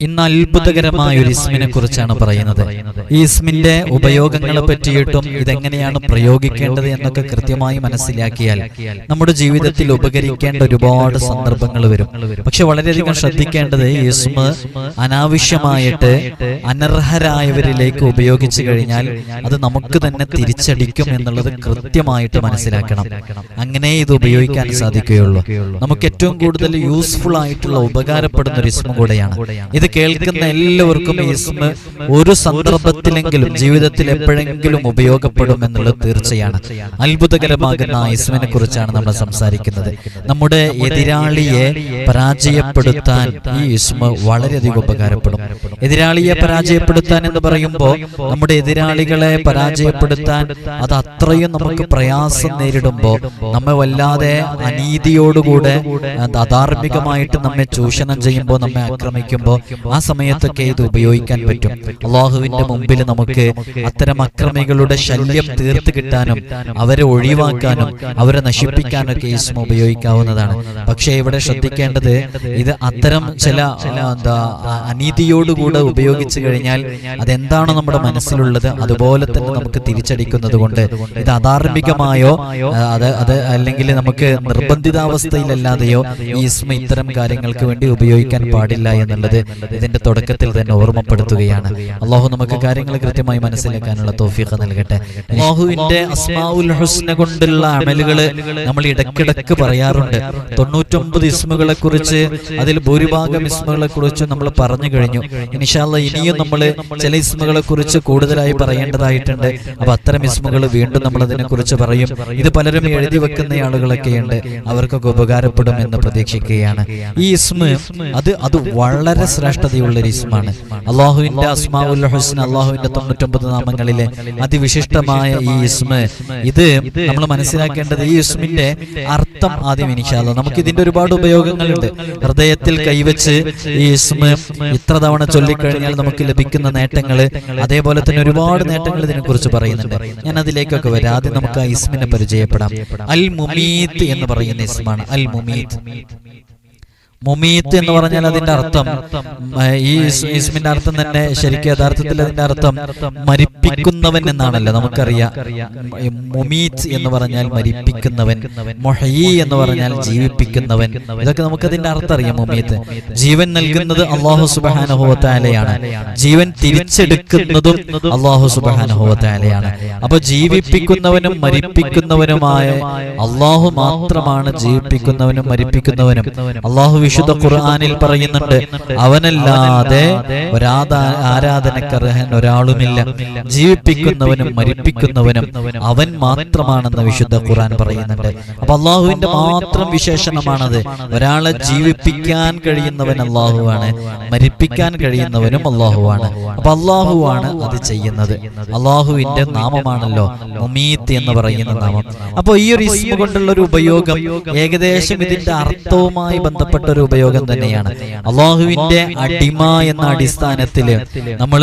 ഇന്ന് അത്ഭുതകരമായ ഒരു ഇസ്മിനെ കുറിച്ചാണ് പറയുന്നത്. ഈ ഇസ്മിന്റെ ഉപയോഗങ്ങളെ പറ്റിയിട്ടും ഇതെങ്ങനെയാണ് പ്രയോഗിക്കേണ്ടത് എന്നൊക്കെ കൃത്യമായി മനസ്സിലാക്കിയാൽ നമ്മുടെ ജീവിതത്തിൽ ഉപകരിക്കേണ്ട ഒരുപാട് സന്ദർഭങ്ങൾ വരും. പക്ഷെ വളരെയധികം ശ്രദ്ധിക്കേണ്ടത് ഈ ഇസ്മ അനാവശ്യമായിട്ട് അനർഹരായവരിലേക്ക് ഉപയോഗിച്ചു കഴിഞ്ഞാൽ അത് നമുക്ക് തന്നെ തിരിച്ചടിക്കും എന്നുള്ളത് കൃത്യമായിട്ട് മനസ്സിലാക്കണം. അങ്ങനെ ഇത് ഉപയോഗിക്കാൻ സാധിക്കുകയുള്ളൂ. നമുക്ക് ഏറ്റവും കൂടുതൽ യൂസ്ഫുൾ ആയിട്ടുള്ള ഉപകാരപ്പെടുന്ന ഒരു ഇസ്മ കൂടെയാണ്. ഇത് കേൾക്കുന്ന എല്ലാവർക്കും ഇസ്മ ഒരു സന്ദർഭത്തിലെങ്കിലും ജീവിതത്തിൽ എപ്പോഴെങ്കിലും ഉപയോഗപ്പെടും എന്നുള്ളത് തീർച്ചയാണ്. അത്ഭുതകരമാകുന്ന ഇസ്മിനെ കുറിച്ചാണ് നമ്മൾ സംസാരിക്കുന്നത്. നമ്മുടെ എതിരാളിയെ പരാജയപ്പെടുത്താൻ ഈ ഇസ്മ വളരെയധികം ഉപകാരപ്പെടും. എതിരാളിയെ പരാജയപ്പെടുത്താൻ എന്ന് പറയുമ്പോൾ നമ്മുടെ എതിരാളികളെ പരാജയപ്പെടുത്താൻ അത് അത്രയും നമുക്ക് പ്രയാസം നേരിടുമ്പോൾ നമ്മെ വല്ലാതെ അനീതിയോടുകൂടെ അധാർമികമായിട്ട് നമ്മെ ചൂഷണം ചെയ്യുമ്പോൾ നമ്മെ ആക്രമിക്കുമ്പോൾ ആ സമയത്തൊക്കെ ഇത് ഉപയോഗിക്കാൻ പറ്റും. അള്ളാഹുവിന്റെ മുമ്പിൽ നമുക്ക് അത്തരം അക്രമികളുടെ ശല്യം തീർത്ത് കിട്ടാനും അവരെ ഒഴിവാക്കാനും അവരെ നശിപ്പിക്കാനൊക്കെ ഇസ്മ ഉപയോഗിക്കാവുന്നതാണ്. പക്ഷേ ഇവിടെ ശ്രദ്ധിക്കേണ്ടത് ഇത് അത്തരം ചില എന്താ അനീതിയോടുകൂടെ ഉപയോഗിച്ചു കഴിഞ്ഞാൽ അതെന്താണോ നമ്മുടെ മനസ്സിലുള്ളത് അതുപോലെ തന്നെ നമുക്ക് തിരിച്ചടിക്കുന്നത് കൊണ്ട് ഇത് അധാർമികമായോ അത് അത് അല്ലെങ്കിൽ നമുക്ക് നിർബന്ധിതാവസ്ഥയിലല്ലാതെയോ ഈ ഇസ്മ ഇത്തരം കാര്യങ്ങൾക്ക് വേണ്ടി ഉപയോഗിക്കാൻ പാടില്ല എന്നുള്ളത് ഇതിന്റെ തുടക്കത്തിൽ തന്നെ ഓർമ്മപ്പെടുത്തുകയാണ്. അള്ളാഹു നമുക്ക് കാര്യങ്ങൾ കൃത്യമായി മനസ്സിലാക്കാനുള്ള തോഫീഖ് നൽകട്ടെ. അള്ളാഹുവിന്റെ അസ്മാഉൽ ഹുസ്ന കൊണ്ടുള്ള അമലുകൾ നമ്മൾ ഇടക്കിടക്ക് പറയാറുണ്ട്. തൊണ്ണൂറ്റൊമ്പത് ഇസ്മുകളെ കുറിച്ച് അതിൽ ഭൂരിഭാഗം ഇസ്മുകളെ കുറിച്ച് നമ്മൾ പറഞ്ഞു കഴിഞ്ഞു. ഇനിഷാല്ല ഇനിയും നമ്മൾ ചില ഇസ്മുകളെ കുറിച്ച് കൂടുതലായി പറയേണ്ടതായിട്ടുണ്ട്. അപ്പൊ അത്തരം ഇസ്മുകൾ വീണ്ടും നമ്മൾ അതിനെ കുറിച്ച് പറയും. ഇത് പലരും എഴുതി വെക്കുന്ന ആളുകളൊക്കെ ഉണ്ട് അവർക്കൊക്കെ ഉപകാരപ്പെടും എന്ന് പ്രതീക്ഷിക്കുകയാണ്. ഈ ഇസ്മ അത് അത് വളരെ ശ്രേഷ്ഠതയുള്ള ഒരു ഇസ്മാണ് അള്ളാഹുവിന്റെ അസ്മാഉൽ ഹുസ്ന അള്ളാഹുവിന്റെ തൊണ്ണൂറ്റൊമ്പത് നാമങ്ങളിലെ അതിവിശിഷ്ടമായ ഈ ഇസ്മ. ഇത് നമ്മൾ മനസ്സിലാക്കേണ്ടത് ഈ ഇസ്മിന്റെ അർത്ഥം ആദ്യം എനിക്കാതെ നമുക്ക് ഇതിന്റെ ഒരുപാട് ഉപയോഗങ്ങളുണ്ട്. ഹൃദയത്തിൽ കൈവച്ച് ഈ ഇസ്മ ഇത്ര തവണ ചൊല്ലിക്കഴിഞ്ഞാൽ നമുക്ക് ലഭിക്കുന്ന നേട്ടങ്ങൾ അതേപോലെ തന്നെ ഒരുപാട് നേട്ടങ്ങൾ ഇതിനെ കുറിച്ച് പറയുന്നുണ്ട്. ഞാൻ അതിലേക്കൊക്കെ വരാം. ആദ്യം നമുക്ക് ആ ഇസ്മിനെ പരിചയപ്പെടാം. അൽ മുമീത്ത് എന്ന് പറയുന്ന ഇസ്മാണ്. അൽ മുമീത്ത് മുമീത്ത് എന്ന് പറഞ്ഞാൽ അതിന്റെ അർത്ഥം. ഈ ഇസ്- ഇസ്മിന്റെ അർത്ഥം തന്നെ ശരിക്കും യഥാർത്ഥത്തിൽ അതിന്റെ അർത്ഥം മരിപ്പിക്കുന്നവൻ എന്നാണല്ലോ നമുക്കറിയാം. മുമീത്ത് എന്ന് പറഞ്ഞാൽ മരിപ്പിക്കുന്നവൻ മൊഹയി എന്ന് പറഞ്ഞാൽ ജീവിപ്പിക്കുന്നവൻ. ഇതൊക്കെ നമുക്ക് അതിന്റെ അർത്ഥം അറിയാം മുമീത്ത്. ജീവൻ നൽകുന്നത് അള്ളാഹു സുബാനുഭവത്താലയാണ് ജീവൻ തിരിച്ചെടുക്കുന്നതും അള്ളാഹു സുബാനുഭവത്താലയാണ് അപ്പൊ ജീവിപ്പിക്കുന്നവനും മരിപ്പിക്കുന്നവനുമായ അള്ളാഹു മാത്രമാണ് ജീവിപ്പിക്കുന്നവനും മരിപ്പിക്കുന്നവനും. അള്ളാഹു വിശുദ്ധ ഖുർആാനിൽ പറയുന്നുണ്ട് അവനല്ലാതെ ഒരാധാ ആരാധനക്കർഹൻ ഒരാളുമില്ല. ജീവിപ്പിക്കുന്നവനും മരിപ്പിക്കുന്നവനും അവൻ മാത്രമാണെന്ന് വിശുദ്ധ ഖുർആൻ പറയുന്നുണ്ട്. അപ്പൊ അള്ളാഹുവിന്റെ മാത്രം വിശേഷണമാണത്. ഒരാളെ ജീവിപ്പിക്കാൻ കഴിയുന്നവൻ അള്ളാഹുവാണ്. മരിപ്പിക്കാൻ കഴിയുന്നവനും അള്ളാഹുവാണ്. അപ്പൊ അള്ളാഹുവാണ് അത് ചെയ്യുന്നത്. അള്ളാഹുവിന്റെ നാമമാണല്ലോ മുമീത്ത് എന്ന് പറയുന്ന നാമം. അപ്പൊ ഈ ഒരു ഇസ്മ കൊണ്ടുള്ള ഒരു ഉപയോഗം ഏകദേശം ഇതിന്റെ അർത്ഥവുമായി ബന്ധപ്പെട്ട ഒരു ഉപയോഗം തന്നെയാണ്. അള്ളാഹുവിന്റെ അടിമ എന്ന അടിസ്ഥാനത്തിൽ നമ്മൾ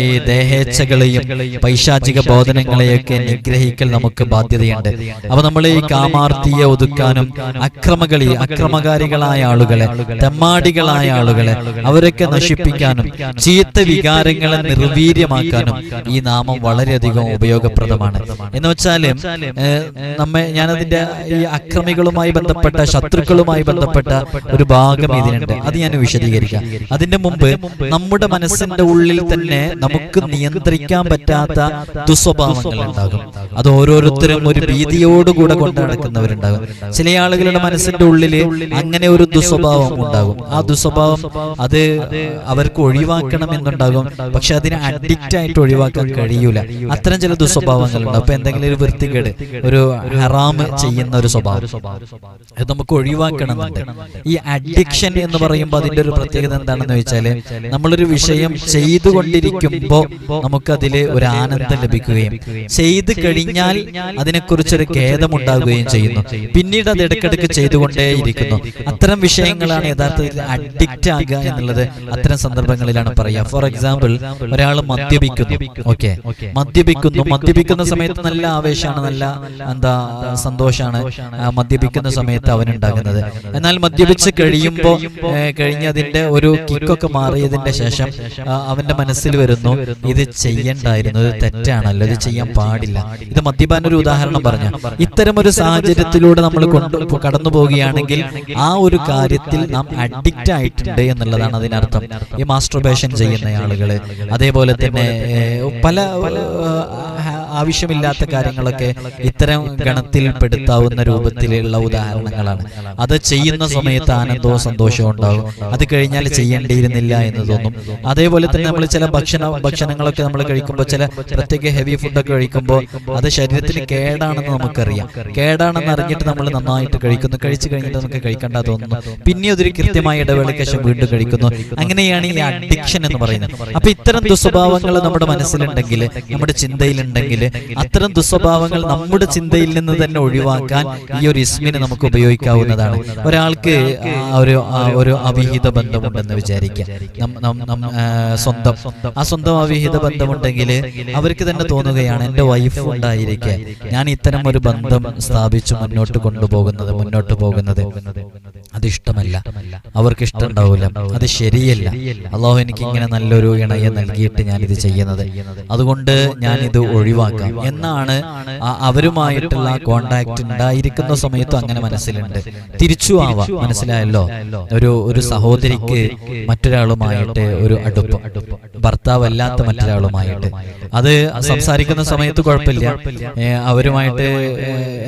ഈ ദേഹേച്ഛകളെയും പൈശാചിക ബോധനങ്ങളെയൊക്കെ നിഗ്രഹിക്കൽ നമുക്ക് ബാധ്യതയുണ്ട്. അപ്പൊ നമ്മൾ ഈ കാമാർത്തിയെ ഒതുക്കാനും അക്രമകളി അക്രമകാരികളായ ആളുകളെ തെമ്മാടികളായ ആളുകളെ അവരൊക്കെ നശിപ്പിക്കാനും ചീത്ത വികാരങ്ങളെ നിർവീര്യമാക്കാനും ഈ നാമം വളരെയധികം ഉപയോഗപ്രദമാണ്. എന്ന് വെച്ചാൽ നമ്മെ ഞാനതിന്റെ ഈ അക്രമികളുമായി ബന്ധപ്പെട്ട ശത്രുക്കളുമായി ബന്ധപ്പെട്ട ഒരു ഭാഗം ഇതിനുണ്ട് അത് ഞാൻ വിശദീകരിക്കാം. അതിന്റെ മുമ്പ് നമ്മുടെ മനസ്സിന്റെ ഉള്ളിൽ തന്നെ നമുക്ക് നിയന്ത്രിക്കാൻ പറ്റാത്ത ദുസ്വഭാവങ്ങൾ ഉണ്ടാകും. അത് ഓരോരുത്തരും ഒരു ഭീതിയോടുകൂടെ കൊണ്ടു നടക്കുന്നവരുണ്ടാകും. ചില ആളുകളുടെ മനസ്സിന്റെ ഉള്ളിൽ അങ്ങനെ ഒരു ദുസ്വഭാവം ഉണ്ടാകും. ആ ദുസ്വഭാവം അത് അവർക്ക് ഒഴിവാക്കണം എന്നുണ്ടാകും. പക്ഷെ അതിനെ അഡിക്റ്റ് ആയിട്ട് ഒഴിവാക്കാൻ കഴിയൂല. അത്തരം ചില ദുസ്വഭാവങ്ങളുണ്ട്. അപ്പൊ എന്തെങ്കിലും ഒരു വൃത്തികേട് ഒരു ഹറാം ചെയ്യുന്ന ഒരു സ്വഭാവം. അത് നമുക്ക് ഒഴിവാക്കണം ഈ അഡിക്ഷൻ എന്ന് പറയുമ്പോൾ അതിന്റെ ഒരു പ്രത്യേകത എന്താണെന്ന് വെച്ചാൽ നമ്മളൊരു വിഷയം ചെയ്തുകൊണ്ടിരിക്കുമ്പോൾ നമുക്കതിൽ ഒരു ആനന്ദം ലഭിക്കുകയും ചെയ്തു കഴിഞ്ഞാൽ അതിനെക്കുറിച്ചൊരു ഖേദമുണ്ടാകുകയും ചെയ്യുന്നു. പിന്നീട് അത് ഇടയ്ക്കിടയ്ക്ക് ചെയ്തുകൊണ്ടേയിരിക്കുന്നു അത്തരം വിഷയങ്ങളാണ് യഥാർത്ഥത്തിൽ അഡിക്റ്റ് ആകുക എന്നുള്ളത് അത്തരം സന്ദർഭങ്ങളിലാണ് പറയുക. ഫോർ എക്സാമ്പിൾ ഒരാൾ മദ്യപിക്കുന്നു. ഓക്കെ. മദ്യപിക്കുന്നു. മദ്യപിക്കുന്ന. സമയത്ത് നല്ല ആവേശമാണ് നല്ല എന്താ സന്തോഷമാണ് മദ്യപിക്കുന്ന സമയത്ത് അവനുണ്ടാകുന്നത്. എന്നാൽ മദ്യപിച്ച് കഴിയുമ്പോൾ കഴിഞ്ഞതിന്റെ ഒരു കിക്കൊക്കെ മാറിയതിന്റെ ശേഷം അവന്റെ മനസ്സിൽ വരുന്നു ഇത് ചെയ്യണ്ടായിരുന്നു ഇത് തെറ്റാണല്ലോ ഇത് ചെയ്യാൻ പാടില്ല. ഇത് മദ്യപാന ഒരു ഉദാഹരണം പറഞ്ഞു ഇത്തരം ഒരു സാഹചര്യത്തിലൂടെ നമ്മൾ കൊണ്ട് കടന്നു പോവുകയാണെങ്കിൽ ആ ഒരു കാര്യത്തിൽ നാം അഡിക്റ്റ് ആയിട്ടുണ്ട് എന്നുള്ളതാണ് അതിനർത്ഥം. ഈ മാസ്റ്റർബേഷൻ ചെയ്യുന്ന ആളുകൾ. അതേപോലെ തന്നെ പല ആവശ്യമില്ലാത്ത കാര്യങ്ങളൊക്കെ ഇത്തരം ഗണത്തിൽ പെടുത്താവുന്ന രൂപത്തിലുള്ള ഉദാഹരണങ്ങളാണ്. അത് ചെയ്യുന്ന സമയത്ത് ആനന്ദവും സന്തോഷവും ഉണ്ടാവും അത് കഴിഞ്ഞാൽ ചെയ്യേണ്ടിയിരുന്നില്ല എന്ന് തോന്നും. അതേപോലെ തന്നെ നമ്മൾ ചില ഭക്ഷണ ഭക്ഷണങ്ങളൊക്കെ നമ്മൾ കഴിക്കുമ്പോൾ ചില പ്രത്യേക ഹെവി ഫുഡൊക്കെ കഴിക്കുമ്പോൾ അത് ശരീരത്തിന് കേടാണെന്ന് നമുക്കറിയാം. കേടാണെന്ന് അറിഞ്ഞിട്ട് നമ്മൾ നന്നായിട്ട് കഴിക്കുന്നു. കഴിച്ചു കഴിഞ്ഞിട്ട് നമുക്ക് കഴിക്കേണ്ട തോന്നുന്നു. പിന്നെ അതൊരു കൃത്യമായ ഇടവേളയ്ക്ക് ശേഷം വീണ്ടും കഴിക്കുന്നു. അങ്ങനെയാണ് ഈ അഡിക്ഷൻ എന്ന് പറയുന്നത്. അപ്പൊ ഇത്തരം ദുസ്വഭാവങ്ങൾ നമ്മുടെ മനസ്സിലുണ്ടെങ്കിൽ നമ്മുടെ ചിന്തയിലുണ്ടെങ്കിൽ അത്തരം ദുസ്വഭാവങ്ങൾ നമ്മുടെ ചിന്തയിൽ നിന്ന് തന്നെ ഒഴിവാക്കാൻ ഈ ഒരു ഇസ്മിനെ നമുക്ക് ഉപയോഗിക്കാവുന്നതാണ്. ഒരാൾക്ക് ഒരു ഒരു അവിഹിത ബന്ധമുണ്ടെന്ന് വിചാരിക്കാം സ്വന്തം ആ സ്വന്തം അവിഹിത ബന്ധമുണ്ടെങ്കിൽ അവർക്ക് തന്നെ തോന്നുകയാണ് എന്റെ വൈഫ് ഉണ്ടായിരിക്കെ. ഞാൻ ഇത്തരം ഒരു ബന്ധം സ്ഥാപിച്ചു മുന്നോട്ട് കൊണ്ടുപോകുന്നത് മുന്നോട്ട് പോകുന്നത് അത് ഇഷ്ടമല്ല അവർക്ക് ഇഷ്ടമുണ്ടാവില്ല അത് ശരിയല്ല. അള്ളാഹു എനിക്ക് ഇങ്ങനെ നല്ലൊരു ഇണയെ നൽകിയിട്ട് ഞാൻ ഇത് ചെയ്യുന്നത്. അതുകൊണ്ട് ഞാൻ ഇത് ഒഴിവാക്കാം എന്നാണ് അവരുമായിട്ടുള്ള കോണ്ടാക്ട് ഉണ്ടായിരിക്കുന്ന സമയത്തും അങ്ങനെ മനസ്സിലുണ്ട്. തിരിച്ചു ആവാം. മനസ്സിലായല്ലോ? ഒരു ഒരു സഹോദരിക്ക് മറ്റൊരാളുമായിട്ട് ഒരു അടുപ്പം. ഭർത്താവല്ലാത്ത മറ്റൊരാളുമായിട്ട്. അത് സംസാരിക്കുന്ന സമയത്ത് കുഴപ്പമില്ല. അവരുമായിട്ട്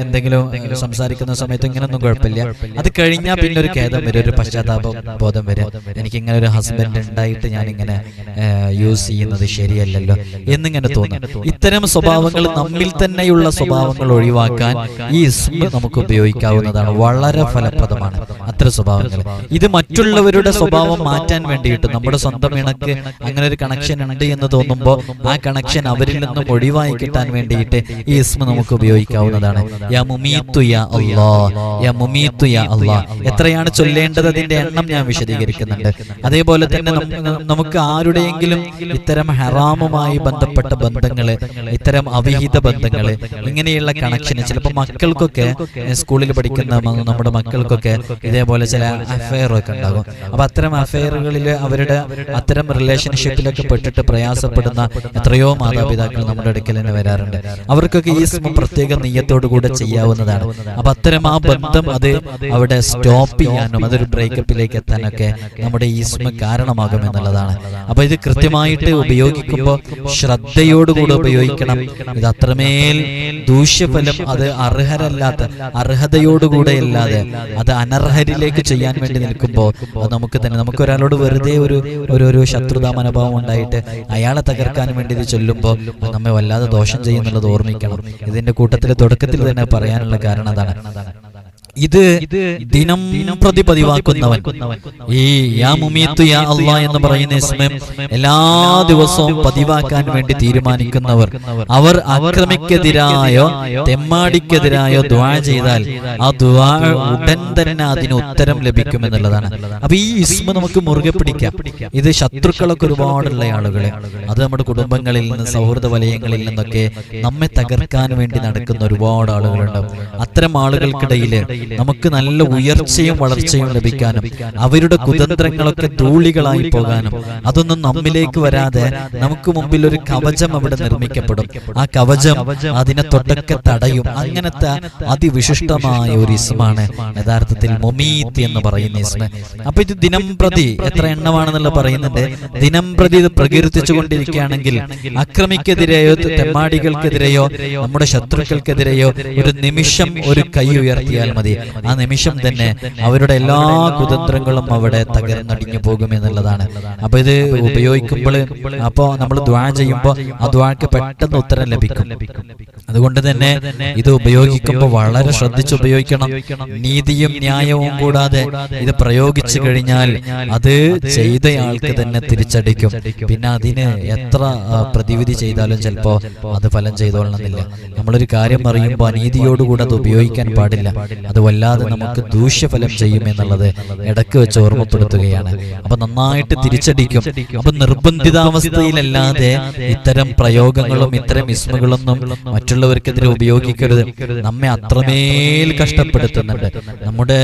എന്തെങ്കിലും സംസാരിക്കുന്ന സമയത്ത് ഇങ്ങനൊന്നും കുഴപ്പമില്ല. അത് കഴിഞ്ഞാൽ പിന്നെ ഒരു ഖേദം വരും ഒരു പശ്ചാത്താപ ബോധം വരും. എനിക്ക് ഇങ്ങനെ ഒരു ഹസ്ബൻഡ് ഉണ്ടായിട്ട് ഞാൻ ഇങ്ങനെ യൂസ് ചെയ്യുന്നത് ശരിയല്ലല്ലോ എന്നിങ്ങനെ തോന്നും. ഇത്തരം സ്വഭാവങ്ങൾ നമ്മിൽ തന്നെയുള്ള സ്വഭാവങ്ങൾ ഒഴിവാക്കാൻ ഈ ഇസ്മ നമുക്ക് ഉപയോഗിക്കാവുന്നതാണ്. വളരെ ഫലപ്രദമാണ്. അത്തരം സ്വഭാവങ്ങൾ ഇത് മറ്റുള്ളവരുടെ സ്വഭാവം മാറ്റാൻ വേണ്ടിയിട്ട് നമ്മുടെ സ്വന്തം ഇണക്ക് അങ്ങനെ ഒരു കണക്ഷൻ ഉണ്ട് എന്ന് തോന്നുമ്പോൾ ആ കണക്ഷൻ അവരിൽ നിന്നും ഒഴിവായി കിട്ടാൻ വേണ്ടിയിട്ട് ഈ ഇസ്മ നമുക്ക് ഉപയോഗിക്കാവുന്നതാണ്. യാ മുമീത്തു യാ യാ മുമീത്തു യാ എത്രയാണ് ചൊല്ലേണ്ടത് അതിന്റെ എണ്ണം ഞാൻ വിശദീകരിക്കുന്നുണ്ട്. അതേപോലെ തന്നെ നമുക്ക് ആരുടെയെങ്കിലും ഇത്തരം ഹറാമുമായി ബന്ധപ്പെട്ട ബന്ധങ്ങൾ ഇത്തരം അവിഹിത ബന്ധങ്ങൾ ഇങ്ങനെയുള്ള കണക്ഷന് ചിലപ്പോൾ മക്കൾക്കൊക്കെ സ്കൂളിൽ പഠിക്കുന്ന നമ്മുടെ മക്കൾക്കൊക്കെ ഇതേപോലെ ചില അഫയർ ഉണ്ടാകും. അപ്പൊ അത്തരം അഫയറുകളിൽ അവരുടെ അത്തരം റിലേഷൻഷിപ്പിലൊക്കെ പെട്ടിട്ട് പ്രയാസപ്പെടുന്ന എത്രയോ മാതാപിതാക്കൾ നമ്മുടെ അടുക്കൽ തന്നെ വരാറുണ്ട്. അവർക്കൊക്കെ ഈ പ്രത്യേക നെയ്യത്തോടുകൂടെ ചെയ്യാവുന്നതാണ്. അപ്പൊ അത്തരം ആ ബന്ധം അത് അവിടെ സ്റ്റോപ്പ് ചെയ്യാനും അതൊരു ബ്രേക്കപ്പിലേക്ക് എത്താനൊക്കെ നമ്മുടെ ഈ സ്മ കാരണമാകും എന്നുള്ളതാണ്. അപ്പൊ ഇത് കൃത്യമായിട്ട് ഉപയോഗിക്കുമ്പോൾ ശ്രദ്ധയോടുകൂടി ഉപയോഗിക്കണം. ഇത് അത്രമേൽ ദൂഷ്യഫലം അത് അർഹരല്ലാത്ത അർഹതയോടുകൂടെ അല്ലാതെ അത് അനർഹരിലേക്ക് ചെയ്യാൻ വേണ്ടി നിൽക്കുമ്പോൾ നമുക്ക് തന്നെ നമുക്ക് ഒരാളോട് വെറുതെ ഒരു ഒരു ഒരു ശത്രുതാ മനോഭാവം ഉണ്ടായിട്ട് അയാളെ തകർക്കാൻ വേണ്ടി ഇത് ചൊല്ലുമ്പോൾ നമ്മെ വല്ലാതെ ദോഷം ചെയ്യുന്നുള്ളത് ഓർമ്മിക്കണം. ഇതിന്റെ കൂട്ടത്തിൽ തുടക്കത്തിൽ തന്നെ പറയാനുള്ള കാരണം അതാണ്. ഇത് ദിനം പ്രതി പതിവാക്കുന്നവൻ ഈ യാ മുമീത്തു യാ അള്ളാ എന്ന് പറയുന്ന ഇസ്മം എല്ലാ ദിവസവും പതിവാക്കാൻ വേണ്ടി തീരുമാനിക്കുന്നവർ. അവർ അക്രമിക്കെതിരായോ തെമ്മാടിക്കെതിരായോ ദ്വാ ചെയ്താൽ ആ ദ്വാ ഉടൻ തന്നെ അതിന് ഉത്തരം ലഭിക്കും എന്നുള്ളതാണ്. അപ്പൊ ഈ ഇസ്മ നമുക്ക് മുറുകെ പിടിക്കാം. ഇത് ശത്രുക്കളൊക്കെ ഒരുപാടുള്ള ആളുകളെ. അത് നമ്മുടെ കുടുംബങ്ങളിൽ നിന്ന് സൗഹൃദ വലയങ്ങളിൽ നിന്നൊക്കെ നമ്മെ തകർക്കാൻ വേണ്ടി നടക്കുന്ന ഒരുപാട് ആളുകളുണ്ട്. അത്തരം ആളുകൾക്കിടയിൽ നമുക്ക് നല്ല ഉയർച്ചയും വളർച്ചയും ലഭിക്കാനും അവരുടെ കുതന്ത്രങ്ങളൊക്കെ ധൂളികളായി പോകാനും അതൊന്നും നമ്മിലേക്ക് വരാതെ നമുക്ക് മുമ്പിൽ ഒരു കവചം അവിടെ നിർമ്മിക്കപ്പെടും. ആ കവചം അതിനെ തൊട്ടൊക്കെ തടയും. അങ്ങനത്തെ അതിവിശിഷ്ടമായ ഒരു ഇസ്മാണ് യഥാർത്ഥത്തിൽ മൊമീത്ത് എന്ന് പറയുന്ന ഇസ്മ. അപ്പൊ ഇത് ദിനം പ്രതി എത്ര എണ്ണമാണെന്നുള്ള പറയുന്നുണ്ട്. ദിനം പ്രതി ഇത് പ്രകീർത്തിച്ചു കൊണ്ടിരിക്കുകയാണെങ്കിൽ അക്രമിക്കെതിരെയോ തെമ്മാടികൾക്കെതിരെയോ നമ്മുടെ ശത്രുക്കൾക്കെതിരെയോ ഒരു നിമിഷം ഒരു കൈ ഉയർത്തിയാൽ മതി. ആ നിമിഷം തന്നെ അവരുടെ എല്ലാ കുതന്ത്രങ്ങളും അവിടെ തകർന്നടിഞ്ഞു പോകും എന്നുള്ളതാണ്. അപ്പൊ ഇത് ഉപയോഗിക്കുമ്പോൾ അപ്പോൾ നമ്മൾ ദ്വാ ചെയ്യുമ്പോൾ ആ ദ്വാക്ക് പെട്ടെന്ന് ഉത്തരം ലഭിക്കും. അതുകൊണ്ട് തന്നെ ഇത് ഉപയോഗിക്കുമ്പോൾ വളരെ ശ്രദ്ധിച്ച് ഉപയോഗിക്കണം. നീതിയും ന്യായവും കൂടാതെ ഇത് പ്രയോഗിച്ചു കഴിഞ്ഞാൽ അത് ചെയ്തയാൾക്ക് തന്നെ തിരിച്ചടിക്കും. പിന്നെ അതിന് എത്ര പ്രതിവിധി ചെയ്താലും ചിലപ്പോ അത് ഫലം ചെയ്തോളണമെന്നില്ല. നമ്മളൊരു കാര്യം അറിയുമ്പോൾ അനീതിയോടുകൂടെ അത് ഉപയോഗിക്കാൻ പാടില്ല. അത് വല്ലാതെ നമുക്ക് ദൂഷ്യഫലം ചെയ്യുമെന്നുള്ളത് ഇടയ്ക്ക് വെച്ച് ഓർമ്മപ്പെടുത്തുകയാണ്. അപ്പൊ നന്നായിട്ട് തിരിച്ചടിക്കും. അപ്പൊ നിർബന്ധിതാവസ്ഥയിലല്ലാതെ ഇത്തരം പ്രയോഗങ്ങളും ഇത്തരം ഇസ്മുകളൊന്നും മറ്റുള്ളവർക്കെതിരെ ഉപയോഗിക്കരുത്. നമ്മെ അത്രമേൽ കഷ്ടപ്പെടുത്തുന്നുണ്ട്. നമ്മുടെ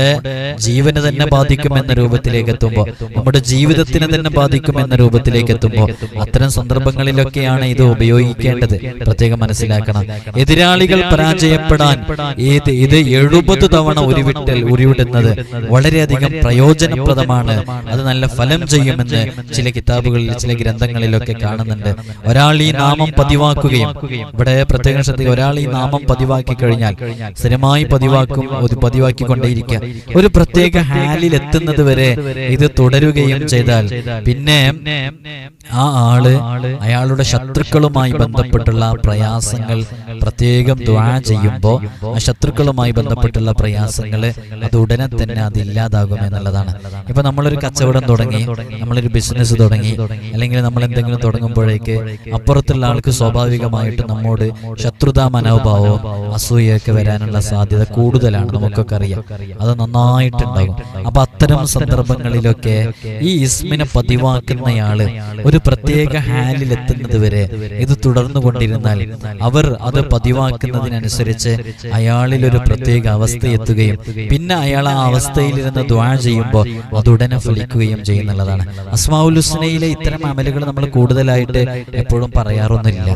ജീവന് തന്നെ ബാധിക്കും എന്ന രൂപത്തിലേക്ക് എത്തുമ്പോൾ നമ്മുടെ ജീവിതത്തിന് തന്നെ ബാധിക്കും എന്ന രൂപത്തിലേക്ക് എത്തുമ്പോൾ അത്തരം സന്ദർഭങ്ങളിലൊക്കെയാണ് ഇത് ഉപയോഗിക്കേണ്ടത്. പ്രത്യേകം മനസ്സിലാക്കണം. എതിരാളികൾ പരാജയപ്പെടാൻ ഏത് ഇത് എഴുപത് തവണ ഉരുവിട്ടൽ ഉരുവിടുന്നത് വളരെയധികം പ്രയോജനപ്രദമാണ്. അത് നല്ല ഫലം ചെയ്യുമെന്ന് ചില കിതാബുകളിൽ ചില ഗ്രന്ഥങ്ങളിലൊക്കെ കാണുന്നുണ്ട്. ഒരാൾ ഈ നാമം പതിവാക്കുകയും ഇവിടെ പ്രത്യേക ഒരാൾ ഈ നാമം പതിവാക്കി കഴിഞ്ഞാൽ സ്ഥിരമായി പതിവാക്കും ഒരു പതിവാക്കിക്കൊണ്ടേയിരിക്കുക ഒരു പ്രത്യേക ഹാലിൽ എത്തുന്നത് വരെ ഇത് തുടരുകയും ചെയ്താൽ പിന്നെ ആ ആൾ അയാളുടെ ശത്രുക്കളുമായി ബന്ധപ്പെട്ടുള്ള പ്രയാസങ്ങൾ പ്രത്യേകം ദ്വാ ചെയ്യുമ്പോൾ ആ ശത്രുക്കളുമായി ബന്ധപ്പെട്ടുള്ള പ്രയാസങ്ങൾ അത് ഉടനെ തന്നെ അത് ഇല്ലാതാകും എന്നുള്ളതാണ്. ഇപ്പൊ നമ്മളൊരു കച്ചവടം തുടങ്ങി നമ്മളൊരു ബിസിനസ് തുടങ്ങി അല്ലെങ്കിൽ നമ്മൾ എന്തെങ്കിലും തുടങ്ങുമ്പോഴേക്ക് അപ്പുറത്തുള്ള ആൾക്ക് സ്വാഭാവികമായിട്ട് നമ്മോട് ശത്രുതാ മനോഭാവവും അസൂയൊക്കെ വരാനുള്ള സാധ്യത കൂടുതലാണ് നമുക്കൊക്കെ അറിയാം. അത് നന്നായിട്ടുണ്ടാകും. അപ്പൊ അത്തരം സന്ദർഭങ്ങളിലൊക്കെ ഈ ഇസ്മിനെ പതിവാക്കുന്നയാൾ ഒരു പ്രത്യേക ഹാലിൽ എത്തുന്നത് വരെ ഇത് തുടർന്നു കൊണ്ടിരുന്നാൽ അവർ അത് പതിവാക്കുന്നതിനനുസരിച്ച് അയാളിൽ ഒരു പ്രത്യേക അവസ്ഥ എത്തുകയും പിന്നെ അയാൾ ആ അവസ്ഥയിലിരുന്ന് ദ്വാ ചെയ്യുമ്പോൾ അത് ഉടനെ ഫലിക്കുകയും ചെയ്യുന്നുള്ളതാണ്. അസ്മാഉൽ ഹുസ്നയിലെ ഇത്തരം അമലുകൾ നമ്മൾ കൂടുതലായിട്ട് എപ്പോഴും പറയാറൊന്നുമില്ല.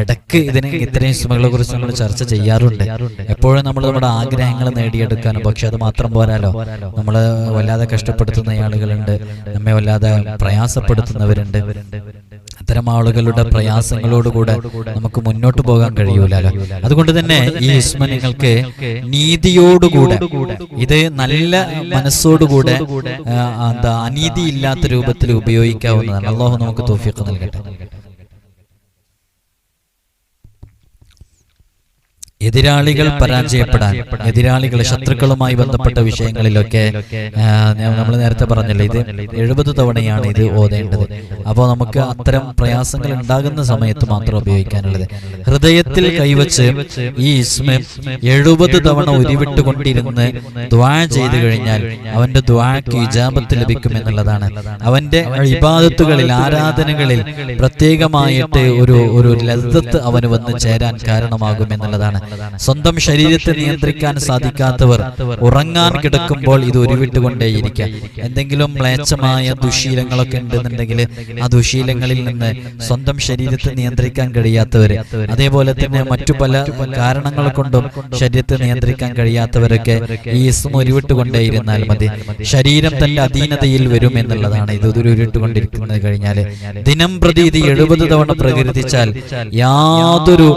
ഇടയ്ക്ക് ഇതിനെ ഇത്രയും ഇസ്മകളെ കുറിച്ച് നമ്മൾ ചർച്ച ചെയ്യാറുണ്ട്. എപ്പോഴും നമ്മൾ നമ്മുടെ ആഗ്രഹങ്ങൾ നേടിയെടുക്കാനും പക്ഷെ അത് മാത്രം പോരാലോ? നമ്മൾ വല്ലാതെ കഷ്ടപ്പെടുത്തുന്ന ആളുകളുണ്ട്. നമ്മെ വല്ലാതെ പ്രയാസപ്പെടുത്തുന്നവരുണ്ട്. അത്തരം ആളുകളുടെ പ്രയാസങ്ങളോടുകൂടെ നമുക്ക് മുന്നോട്ട് പോകാൻ കഴിയൂലല്ലോ അതുകൊണ്ട് തന്നെ ഈ ഇസ്മ നിങ്ങൾക്ക് നീതിയോടുകൂടെ ഇത് നല്ല മനസ്സോടുകൂടെ എന്താ അനീതി ഇല്ലാത്ത രൂപത്തിൽ ഉപയോഗിക്കാവുന്നതാണ്. അള്ളാഹു നമുക്ക് തോഫിക്ക് നൽകട്ടെ. എതിരാളികൾ പരാജയപ്പെടാൻ എതിരാളികൾ ശത്രുക്കളുമായി ബന്ധപ്പെട്ട വിഷയങ്ങളിലൊക്കെ നമ്മൾ നേരത്തെ പറഞ്ഞല്ലോ ഇത് എഴുപത് തവണയാണ് ഇത് ഓതേണ്ടത്. അപ്പോൾ നമുക്ക് അത്തരം പ്രയാസങ്ങൾ ഉണ്ടാകുന്ന സമയത്ത് മാത്രം ഉപയോഗിക്കാനുള്ളത്. ഹൃദയത്തിൽ കൈവച്ച് ഈ ഇസ്മ എഴുപത് തവണ ഉരുവിട്ടുകൊണ്ടിരുന്ന് ദ്വാ ചെയ്തു കഴിഞ്ഞാൽ അവന്റെ ദ്വാക്ക് ഇജാബത്ത് ലഭിക്കും എന്നുള്ളതാണ്. അവന്റെ ഇബാദത്തുകളിൽ ആരാധനകളിൽ പ്രത്യേകമായിട്ട് ഒരു ഒരു ലദ്ദത്ത് അവന് വന്ന് ചേരാൻ കാരണമാകും എന്നുള്ളതാണ് സ്വന്തം ശരീരത്തെ നിയന്ത്രിക്കാൻ സാധിക്കാത്തവർ ഉറങ്ങാൻ കിടക്കുമ്പോൾ ഇത് ഉരുവിട്ടുകൊണ്ടേയിരിക്കുക എന്തെങ്കിലും മ്ലേച്ഛമായ ദുശീലങ്ങളൊക്കെ ഉണ്ടെന്നുണ്ടെങ്കിൽ ആ ദുശീലങ്ങളിൽ നിന്ന് സ്വന്തം ശരീരത്തെ നിയന്ത്രിക്കാൻ കഴിയാത്തവര് അതേപോലെ തന്നെ മറ്റു പല കാരണങ്ങൾ കൊണ്ടും ശരീരത്തെ നിയന്ത്രിക്കാൻ കഴിയാത്തവരൊക്കെ ഈ ഇസ്മ ഉരുവിട്ടുകൊണ്ടേയിരുന്നാൽ മതി. ശരീരം തന്റെ അധീനതയിൽ വരും എന്നുള്ളതാണ്. ഇത് ഉരുവിട്ടുകൊണ്ടിരിക്കുന്നത് കഴിഞ്ഞാൽ. ദിനം പ്രതി ഇത് എഴുപത് തവണ പ്രകീർത്തിച്ചാൽ യാതൊരു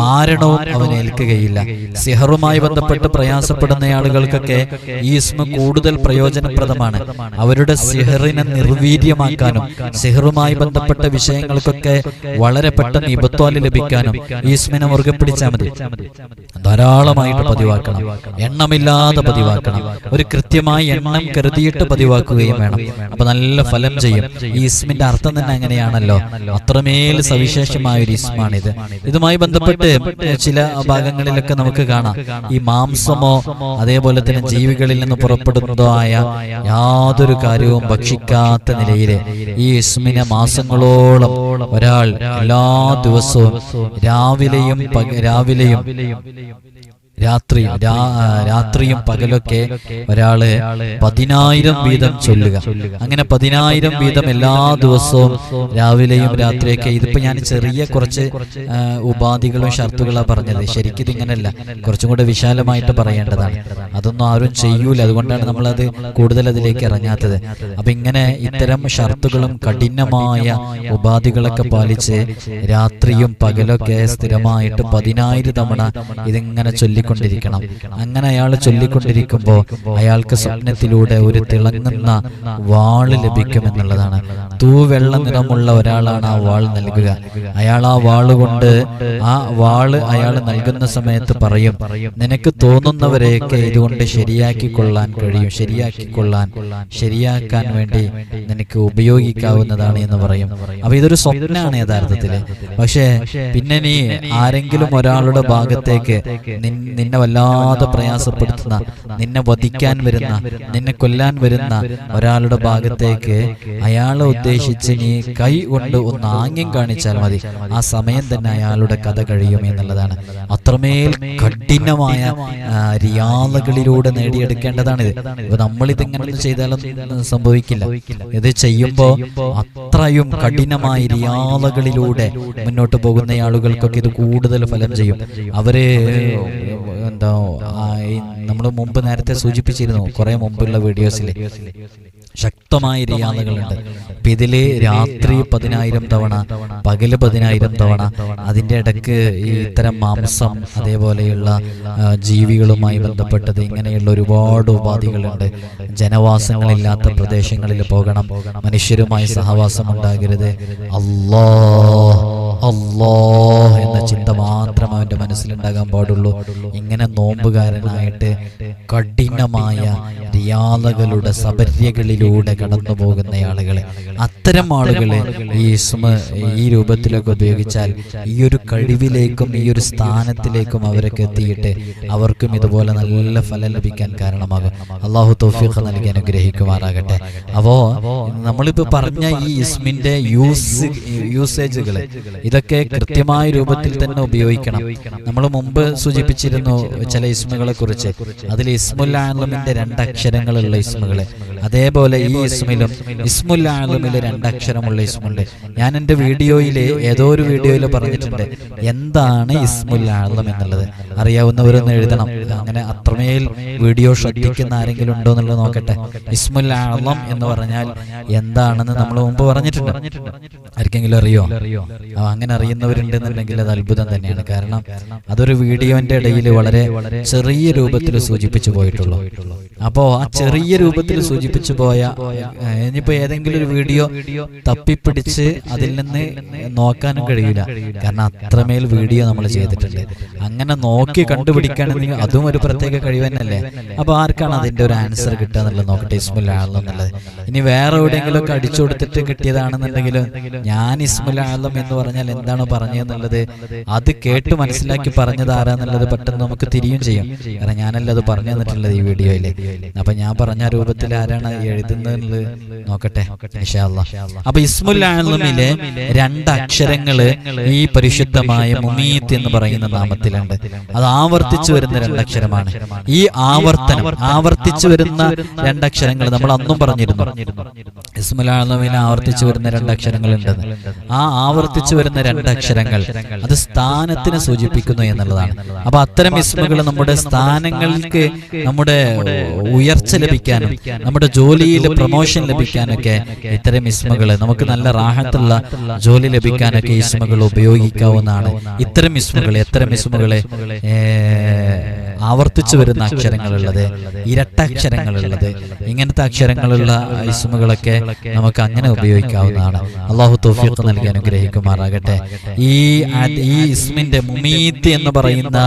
മാരണവും അവന് ഏൽക്കുകയില്ല. സിഹറുമായി ബന്ധപ്പെട്ട് പ്രയാസപ്പെടുന്ന ആളുകൾക്കൊക്കെ ഈ ഇസ്മ കൂടുതൽ പ്രയോജനപ്രദമാണ്. അവരുടെ സിഹറിനെ നിർവീര്യമാക്കാനും സിഹറുമായി ബന്ധപ്പെട്ട വിഷയങ്ങൾക്കൊക്കെ വളരെ പെട്ടെന്ന് ഇബത്വാൽ ലഭിക്കാനും ഈ ഇസ്മിനെ മുറുകെ പിടിച്ചാൽ മതി. ധാരാളമായിട്ട് പതിവാക്കണം. എണ്ണമില്ലാതെ പതിവാക്കണം. ഒരു കൃത്യമായി എണ്ണം കരുതിയിട്ട് പതിവാക്കുകയും വേണം. അപ്പൊ നല്ല ഫലം ചെയ്യും. ഈ ഇസ്മിന്റെ അർത്ഥം തന്നെ അങ്ങനെയാണല്ലോ. അത്രമേൽ സവിശേഷമായ ഒരു ഇസ്മാണിത് ഇതുമായി ബന്ധപ്പെട്ട് ചില ഭാഗങ്ങളിലൊക്കെ നമുക്ക് കാണാം. ഈ മാംസമോ അതേപോലെ തന്നെ ജീവികളിൽ നിന്ന് പുറപ്പെടുന്നതോ ആയ യാതൊരു കാര്യവും ഭക്ഷിക്കാത്ത നിലയിൽ ഈ ഇസ്മിനെ മാസങ്ങളോളം ഒരാൾ എല്ലാ ദിവസവും രാവിലെയും രാവിലെയും രാത്രി രാത്രിയും പകലൊക്കെ ഒരാൾ പതിനായിരം വീതം ചൊല്ലുക. അങ്ങനെ പതിനായിരം വീതം എല്ലാ ദിവസവും രാവിലെയും രാത്രിയൊക്കെ ഇതിപ്പോ ഞാൻ ചെറിയ കുറച്ച് ഉപാധികളും ഷർത്തുകളാണ് പറഞ്ഞത്. ശരിക്കും ഇതിങ്ങനല്ല കുറച്ചും കൂടെ വിശാലമായിട്ട് പറയേണ്ടതാണ്. അതൊന്നും ആരും ചെയ്യൂല. അതുകൊണ്ടാണ് നമ്മളത് കൂടുതൽ അതിലേക്ക് ഇറങ്ങാത്തത്. അപ്പൊ ഇങ്ങനെ ഇത്തരം ഷർത്തുകളും കഠിനമായ ഉപാധികളൊക്കെ പാലിച്ച് രാത്രിയും പകലൊക്കെ സ്ഥിരമായിട്ട് പതിനായിരം തവണ ഇതിങ്ങനെ ചൊല്ലിക്കൊണ്ടിരിക്കണം. അങ്ങനെ അയാൾ ചൊല്ലിക്കൊണ്ടിരിക്കുമ്പോൾ അയാൾക്ക് സ്വപ്നത്തിലൂടെ ഒരു തിളങ്ങുന്ന വാൾ ലഭിക്കുമെന്നുള്ളതാണ് തൂവെള്ള നിറമുള്ള ഒരാളാണ് ആ വാൾ നൽകുക. അയാൾ ആ വാൾ കൊണ്ട് ആ വാൾ അയാൾ നൽകുന്ന സമയത്ത് പറയും നിനക്ക് തോന്നുന്നവരെയൊക്കെ ഇതുകൊണ്ട് ശരിയാക്കി കൊള്ളാൻ കഴിയും ശരിയാക്കി കൊള്ളാൻ ശരിയാക്കാൻ വേണ്ടി നിനക്ക് ഉപയോഗിക്കാവുന്നതാണ് എന്ന് പറയും. അപ്പൊ ഇതൊരു സ്വപ്നമാണ് യഥാർത്ഥത്തിൽ. പക്ഷേ പിന്നെ നീ ആരെങ്കിലും ഒരാളുടെ ഭാഗത്തേക്ക് നിന്നെ വല്ലാതെ പ്രയാസപ്പെടുത്തുന്ന നിന്നെ വധിക്കാൻ വരുന്ന നിന്നെ കൊല്ലാൻ വരുന്ന ഒരാളുടെ ഭാഗത്തേക്ക് അയാളെ ഉദ്ദേശിച്ച് നീ കൈ കൊണ്ട് ഒന്ന് ആംഗ്യം കാണിച്ചാൽ മതി. ആ സമയം തന്നെ അയാളുടെ കഥ കഴിയും എന്നുള്ളതാണ്. അത്രമേൽ കഠിനമായ റിയാലുകളിലൂടെ നേടിയെടുക്കേണ്ടതാണ് ഇത്. ഇപ്പൊ നമ്മളിതിങ്ങനെ ചെയ്താലും സംഭവിക്കില്ല. ഇത് ചെയ്യുമ്പോ അത്രയും കഠിനമായ റിയാലുകളിലൂടെ മുന്നോട്ട് പോകുന്ന ആളുകൾക്കൊക്കെ ഇത് കൂടുതൽ ഫലം ചെയ്യും. അവർ എന്താ നമ്മൾ മുമ്പ് നേരത്തെ സൂചിപ്പിച്ചിരുന്നു കുറെ മുമ്പുള്ള വീഡിയോസിൽ ശക്തമായ റിയാദകളുണ്ട് അപ്പൊ രാത്രി പതിനായിരം തവണ പകൽ പതിനായിരം തവണ അതിന്റെ ഇടയ്ക്ക് ഈ ഇത്തരം മാംസം അതേപോലെയുള്ള ജീവികളുമായി ബന്ധപ്പെട്ടത് ഇങ്ങനെയുള്ള ഒരുപാട് ഉപാധികളുണ്ട്. ജനവാസങ്ങളില്ലാത്ത പ്രദേശങ്ങളിൽ പോകണം. മനുഷ്യരുമായി സഹവാസം ഉണ്ടാകരുത് അല്ലാ അല്ലാ എന്ന ചിന്ത മാത്രം അവന്റെ മനസ്സിലുണ്ടാകാൻ പാടുള്ളൂ. ഇങ്ങനെ നോമ്പുകാരനായിട്ട് കഠിനമായ റിയാദകളുടെ സബര്യകളിലൂടെ കടന്നു പോകുന്ന ആളുകളെ അത്തരം ആളുകളെ ഈ ഇസ്മ ഈ രൂപത്തിലൊക്കെ ഉപയോഗിച്ചാൽ ഈ ഒരു കഴിവിലേക്കും ഈ ഒരു സ്ഥാനത്തിലേക്കും അവരൊക്കെ എത്തിയിട്ട് അവർക്കും ഇതുപോലെ നല്ല ഫലം ലഭിക്കാൻ കാരണമാകും. അള്ളാഹു തൗഫീഖ് നൽകി അനുഗ്രഹിക്കുമാറാകട്ടെ. അപ്പോ നമ്മളിപ്പോ പറഞ്ഞ ഈ ഇസ്മിന്റെ യൂസ് യൂസേജുകൾ ഇതൊക്കെ കൃത്യമായ രൂപത്തിൽ തന്നെ ഉപയോഗിക്കണം. നമ്മൾ മുമ്പ് സൂചിപ്പിച്ചിരുന്നു ചില ഇസ്മുകളെ കുറിച്ച്. അതിൽ ഇസ്മുൽ ആലമിന്റെ രണ്ടക്ഷരങ്ങളുള്ള ഇസ്മുകൾ. അതേപോലെ ഈ ഇസ്മിലും ഇസ്മുൽ രണ്ടക്ഷരമുള്ള ഇസ്മുണ്ട്. ഞാൻ എന്റെ വീഡിയോയിൽ ഏതോ ഒരു വീഡിയോയിൽ പറഞ്ഞിട്ടുണ്ട്. എന്താണ് ഇസ്മുൽ എന്നുള്ളത്? അറിയാവുന്നവരൊന്ന് എഴുതണം. അങ്ങനെ അത്രമേൽ വീഡിയോ ശ്രദ്ധിക്കുന്ന ആരെങ്കിലും ഉണ്ടോ എന്നുള്ളത് നോക്കട്ടെ. ഇസ്മുൽ എന്ന് പറഞ്ഞാൽ എന്താണെന്ന് നമ്മൾ മുമ്പ് പറഞ്ഞിട്ടുണ്ട്. ആർക്കെങ്കിലും അറിയോ? ആ, അങ്ങനെ അറിയുന്നവരുണ്ടെന്നുണ്ടെങ്കിൽ അത് അത്ഭുതം തന്നെയാണ്. കാരണം അതൊരു വീഡിയോന്റെ ഇടയിൽ വളരെ ചെറിയ രൂപത്തിൽ സൂചിപ്പിച്ചു പോയിട്ടുള്ളൂ. അപ്പോ ആ ചെറിയ രൂപത്തിൽ സൂചിപ്പിച്ചു പോയ ഇനിയിപ്പോ ഏതെങ്കിലും ഒരു വീഡിയോ തപ്പിപ്പിടിച്ച് അതിൽ നിന്ന് നോക്കാനും കഴിയില്ല. കാരണം അത്രമേൽ വീഡിയോ നമ്മൾ ചെയ്തിട്ടുണ്ട്. അങ്ങനെ നോക്കി കണ്ടുപിടിക്കുകയാണെങ്കിൽ അതും ഒരു പ്രത്യേക കഴിവ് തന്നെയല്ലേ? അപ്പൊ ആർക്കാണ് അതിന്റെ ഒരു ആൻസർ കിട്ടുക എന്നുള്ളത് നോക്കട്ടെ. എന്നുള്ളത് ഇനി വേറെ എവിടെയെങ്കിലും ഒക്കെ അടിച്ചു കൊടുത്തിട്ട് കിട്ടിയതാണെന്നുണ്ടെങ്കിൽ ഞാൻ ഇസ്മുലാളം എന്ന് പറഞ്ഞാൽ എന്താണ് പറഞ്ഞതെന്നുള്ളത് അത് കേട്ട് മനസ്സിലാക്കി പറഞ്ഞത് ആരാന്നുള്ളത് പെട്ടെന്ന് നമുക്ക് തിരിയും ചെയ്യും. കാരണം ഞാനല്ല അത് പറഞ്ഞു തന്നിട്ടുള്ളത് ഈ വീഡിയോയിൽ അപ്പൊ ഞാൻ പറഞ്ഞ രൂപത്തിൽ ആരാണ് എഴുതുന്നത് നോക്കട്ടെ. അപ്പൊ ഇസ്മുൽ ആലമിലെ രണ്ട് അക്ഷരങ്ങൾ ഈ പരിശുദ്ധമായ മുമീത്ത് എന്ന് പറയുന്ന നാമത്തിലുണ്ട്. അത് ആവർത്തിച്ചു വരുന്ന രണ്ടക്ഷരമാണ്. ഈ ആവർത്തനം ആവർത്തിച്ചു വരുന്ന രണ്ടക്ഷരങ്ങൾ നമ്മൾ അന്നും പറഞ്ഞിരുന്നു. ഇസ്മുൽ ആലമിൽ ആവർത്തിച്ചു വരുന്ന രണ്ടക്ഷരങ്ങൾ ഉണ്ടെന്ന് ആ ആവർത്തിച്ചു വരുന്ന രണ്ടക്ഷരങ്ങൾ അത് സ്ഥാനത്തിനെ സൂചിപ്പിക്കുന്നു എന്നുള്ളതാണ്. അപ്പൊ അത്തരം ഇസ്മുകൾ നമ്മുടെ സ്ഥാനങ്ങൾക്ക് നമ്മുടെ ഉയർച്ച ലഭിക്കാനും നമ്മുടെ ജോലിയിൽ പ്രൊമോഷൻ ലഭിക്കാനൊക്കെ ഇത്തരം ഇസ്മകൾ നമുക്ക് നല്ല റാഹത്തുള്ള ജോലി ലഭിക്കാനൊക്കെ ഇസ്മകൾ ഉപയോഗിക്കാവുന്നതാണ്. ഇത്തരം ഇസ്മകൾ എത്തരം ഇസ്മുകളെ ആവർത്തിച്ചു വരുന്ന അക്ഷരങ്ങളുള്ളത് ഇരട്ടക്ഷരങ്ങളുള്ളത് ഇങ്ങനത്തെ അക്ഷരങ്ങളുള്ള ഇസ്മുകളൊക്കെ നമുക്ക് അങ്ങനെ ഉപയോഗിക്കാവുന്നതാണ്. അള്ളാഹു തൗഫീഖ് നൽകി അനുഗ്രഹിക്കുമാറാകട്ടെ. ഈ ഈ ഇസ്മിന്റെ മുമീത്ത് എന്ന് പറയുന്ന